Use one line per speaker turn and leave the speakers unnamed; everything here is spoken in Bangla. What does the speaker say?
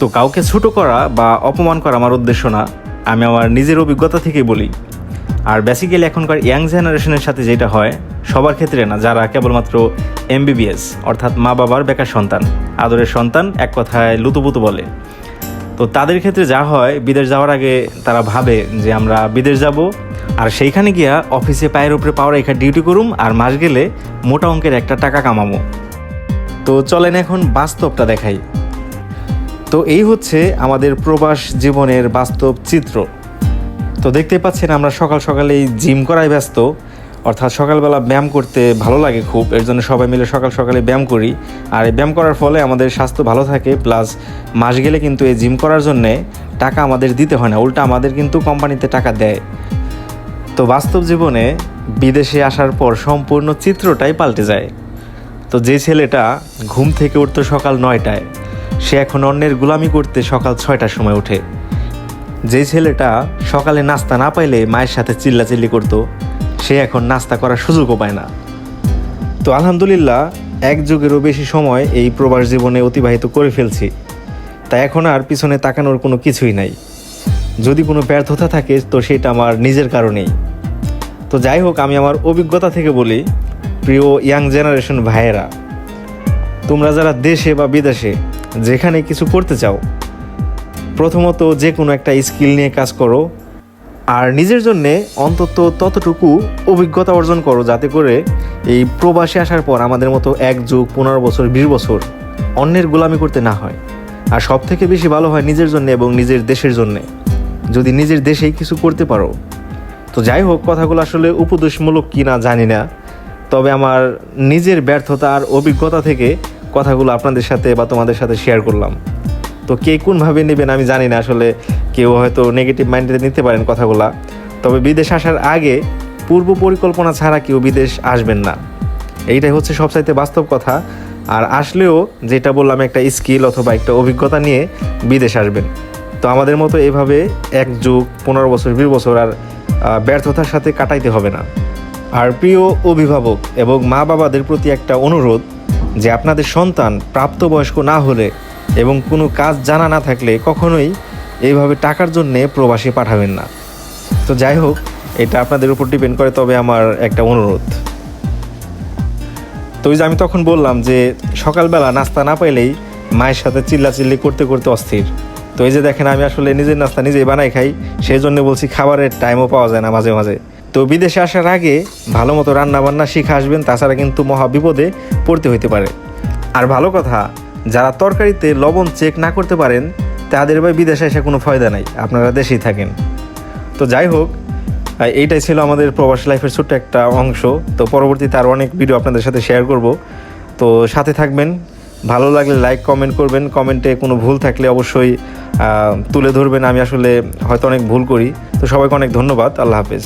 তো কাউকে ছোট করা বা অপমান করা আমার উদ্দেশ্য না। আমি আমার নিজের অভিজ্ঞতা থেকে বলি। আর বেসিক্যালি এখনকার ইয়াং জেনারেশনের সাথে যেটা হয়, সবার ক্ষেত্রে না, যারা কেবলমাত্র এমবিবিএস অর্থাৎ মা বাবার বেকার সন্তান, আদরের সন্তান, এক কথায় লুতুপুতু বলে। তো তাদের ক্ষেত্রে যা হয়, বিদেশ যাওয়ার আগে তারা ভাবে যে আমরা বিদেশ যাব, আর সেইখানে গিয়া অফিসে পায়ের উপরে পাওয়ার এখানে ডিউটি করুম, আর মাস গেলে মোটা অঙ্কের একটা টাকা কামাবো তো চলেন এখন বাস্তবটা দেখাই। তো এই হচ্ছে আমাদের প্রবাস জীবনের বাস্তব চিত্র। তো দেখতে পাচ্ছেন আমরা সকাল সকালেই জিম করায় ব্যস্ত, অর্থাৎ সকালবেলা ব্যায়াম করতে ভালো লাগে খুব, এর জন্য সবাই মিলে সকাল সকালে ব্যায়াম করি। আর এই ব্যায়াম করার ফলে আমাদের স্বাস্থ্য ভালো থাকে, প্লাস মাস গেলে কিন্তু এই জিম করার জন্যে টাকা আমাদের দিতে হয় না, উল্টা আমাদের কিন্তু কোম্পানিতে টাকা দেয়। তো বাস্তব জীবনে বিদেশে আসার পর সম্পূর্ণ চিত্রটাই পাল্টে যায়। তো যে ছেলেটা ঘুম থেকে উঠতো সকাল নয়টায় সে এখন অন্যের গোলামি করতে সকাল ছয়টার সময় ওঠে। যে ছেলেটা সকালে নাস্তা না পাইলে মায়ের সাথে চিল্লাচিল্লি করতো, সে এখন নাস্তা করার সুযোগও পায় না। তো আলহামদুলিল্লাহ, এক যুগেরও বেশি সময় এই প্রবাস জীবনে অতিবাহিত করে ফেলছি। তাই এখন আর পিছনে তাকানোর কোনো কিছুই নাই। যদি কোনো ব্যর্থতা থাকে, তো সেটা আমার নিজের কারণেই। তো যাই হোক, আমি আমার অভিজ্ঞতা থেকে বলি, প্রিয় ইয়াং জেনারেশন ভাইয়েরা, তোমরা যারা দেশে বা বিদেশে যেখানে কিছু করতে চাও, প্রথমত যে কোনো একটা স্কিল নিয়ে কাজ করো, আর নিজের জন্যে অন্তত ততটুকু অভিজ্ঞতা অর্জন করো যাতে করে এই প্রবাসে আসার পর আমাদের মতো এক যুগ, পনেরো বছর, বিশ বছর অন্যের গোলামি করতে না হয়। আর সব থেকে বেশি ভালো হয় নিজের জন্য এবং নিজের দেশের জন্যে। যদি নিজের দেশেই কিছু করতে পারো, তো যাই হোক, কথাগুলো আসলে উপদেশমূলক কি না জানি না, তবে আমার নিজের ব্যর্থতা আর অভিজ্ঞতা থেকে কথাগুলো আপনাদের সাথে বা তোমাদের সাথে শেয়ার করলাম। তো কে কোনভাবে নেবেন আমি জানি না আসলে, কেউ হয়তো নেগেটিভ মাইন্ডে নিতে পারেন কথাগুলা। তবে বিদেশ আসার আগে পূর্ব পরিকল্পনা ছাড়া কেউ বিদেশ আসবেন না। এইটাই হচ্ছে সবচাইতে বাস্তব কথা। আর আসলেও যেটা বললাম, একটা স্কিল অথবা একটা অভিজ্ঞতা নিয়ে বিদেশ আসবেন। তো আমাদের মতো এভাবে এক যুগ, পনেরো বছর, বিশ বছর আর ব্যর্থতার সাথে কাটাইতে হবে না। আর প্রিয় অভিভাবক এবং মা বাবাদের প্রতি একটা অনুরোধ যে আপনাদের সন্তান প্রাপ্তবয়স্ক না হলে এবং কোনো কাজ জানা না থাকলে কখনোই এইভাবে টাকার জন্যে প্রবাসী পাঠাবেন না। তো যাই হোক, এটা আপনাদের উপর ডিপেন্ড করে, তবে আমার একটা অনুরোধ। তো ওই যে আমি তখন বললাম যে সকালবেলা নাস্তা না পাইলেই মায়ের সাথে চিল্লাচিল্লি করতে করতে অস্থির। তো এই যে দেখেন, আমি আসলে নিজের নাস্তা নিজেই বানাই খাই, সেই জন্য বলছি খাবারের টাইমও পাওয়া যায় না মাঝে মাঝে। তো বিদেশে আসার আগে ভালো মতো রান্নাবান্না শিখে আসবেন, তাছাড়া কিন্তু মহা বিপদে পড়তে হইতে পারে। আর ভালো কথা, যারা তরকারিতে লবণ চেক না করতে পারেন, তাদের ভাই বিদেশে এসে কোনো ফায়দা নাই, আপনারা দেশেই থাকেন। তো যাই হোক এইটাই ছিল আমাদের প্রবাস লাইফের ছোট্ট একটা অংশ। তো পরবর্তীতে আরও অনেক ভিডিও আপনাদের সাথে শেয়ার করব। তো সাথে থাকবেন, ভালো লাগলে লাইক কমেন্ট করবেন। কমেন্টে কোনো ভুল থাকলে অবশ্যই তুলে ধরবেন। আমি আসলে হয়তো অনেক ভুল করি। তো সবাইকে অনেক ধন্যবাদ। আল্লাহ হাফেজ।